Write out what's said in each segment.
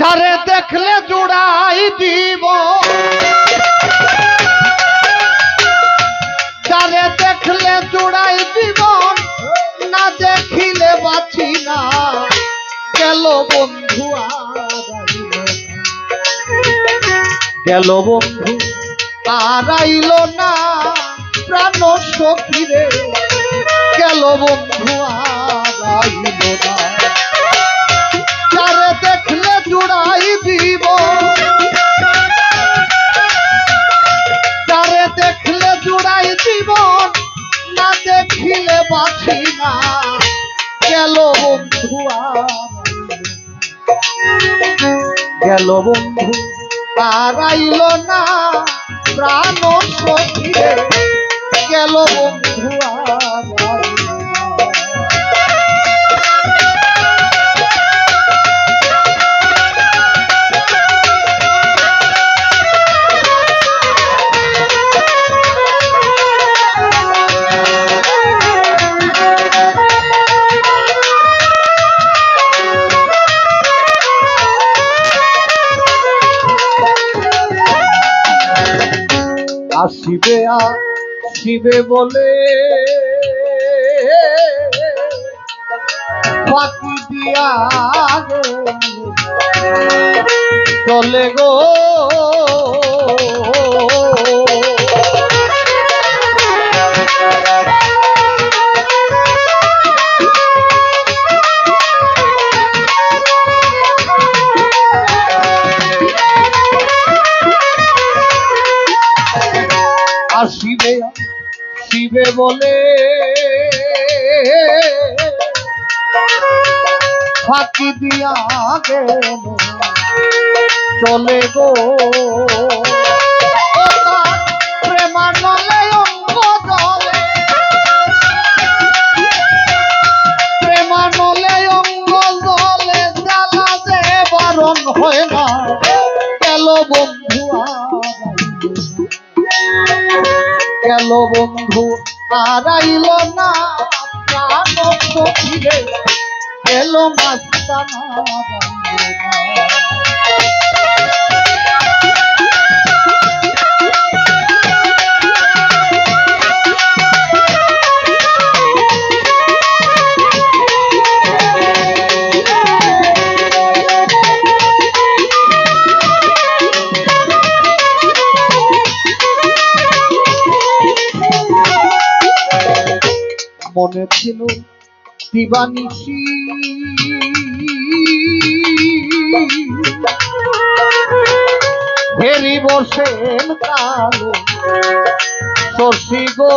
যারে দেখলে জুড়াই দিব। যারে দেখলে জুড়াই জীবন না দেখিলে বাঁচি না। গেল বন্ধু গেল বন্ধু আর আইল না। প্রাণ সখীরে, গেল বন্ধু আর আইল না দেখলে জুড়াই দিব। দেখলে জুড়াই জীবন না দেখিলে বাঁচি না। গেল বন্ধু গেল বন্ধু আর আইল না। আসিবে আসিবে বলে ফাঁকি দিয়া। চলে গো আসিবে শিবে বলে ফাঁকি দিয়া গেল। চলে গো। প্রেমানলে হয় গেল বন্ধু হারাইল না প্রাণ গেল। মাস্তানা মনে ছিল দিবানিশি হেরি বসেন কালো শশী গো।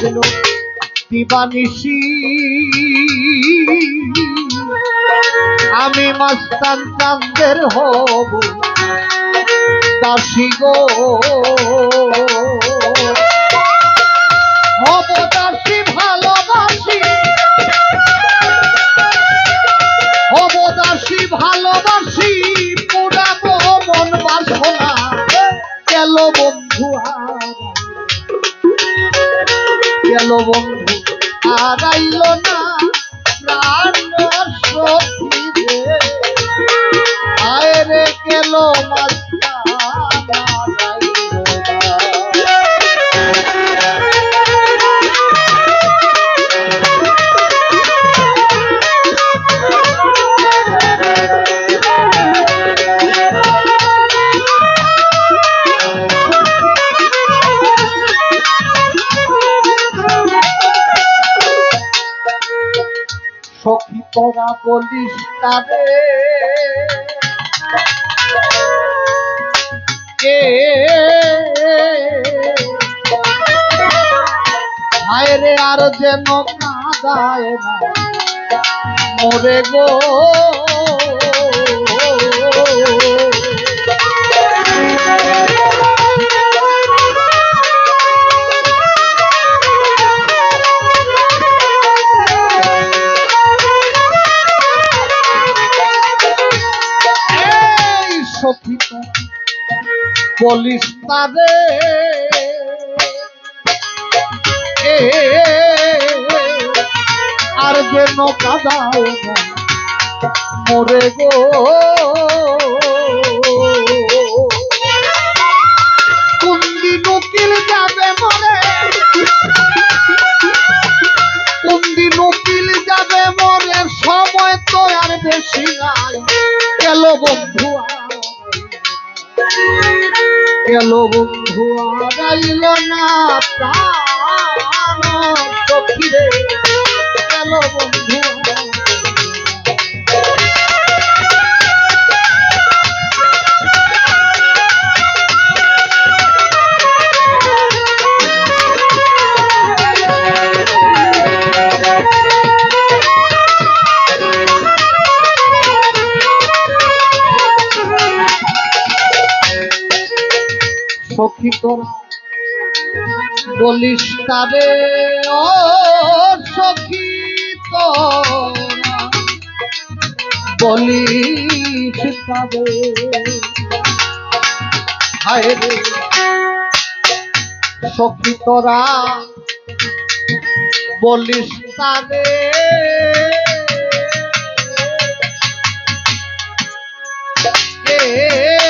ছিল দিবানিসি আমি মাস্তান চান্দের হব দাসী গো। হব দাসী ভালোবাসি। হব দাসী ভালোবাসি। গেল বন্ধু আর আইল না প্রাণ সখী গেল মাস্তানা তোরা বলিস তারে। হায়রে আর যেন কাঁদায় না। মরে গো। সখিত বলিস তারে। আর যে নৌকা না মরে গো। গেল বন্ধু গাইল না প্রাণ। রে গেল বন্ধু সখী তোরা বলিস তারে, ও সখী তোরা বলিস তারে, হায় রে সখী তোরা বলিস তারে, এ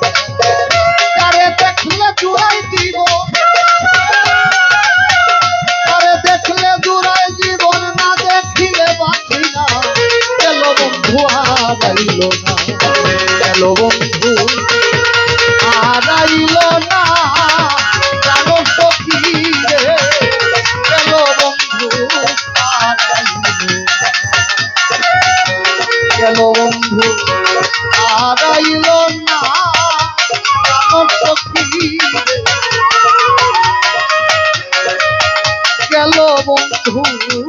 গেল বন্ধু।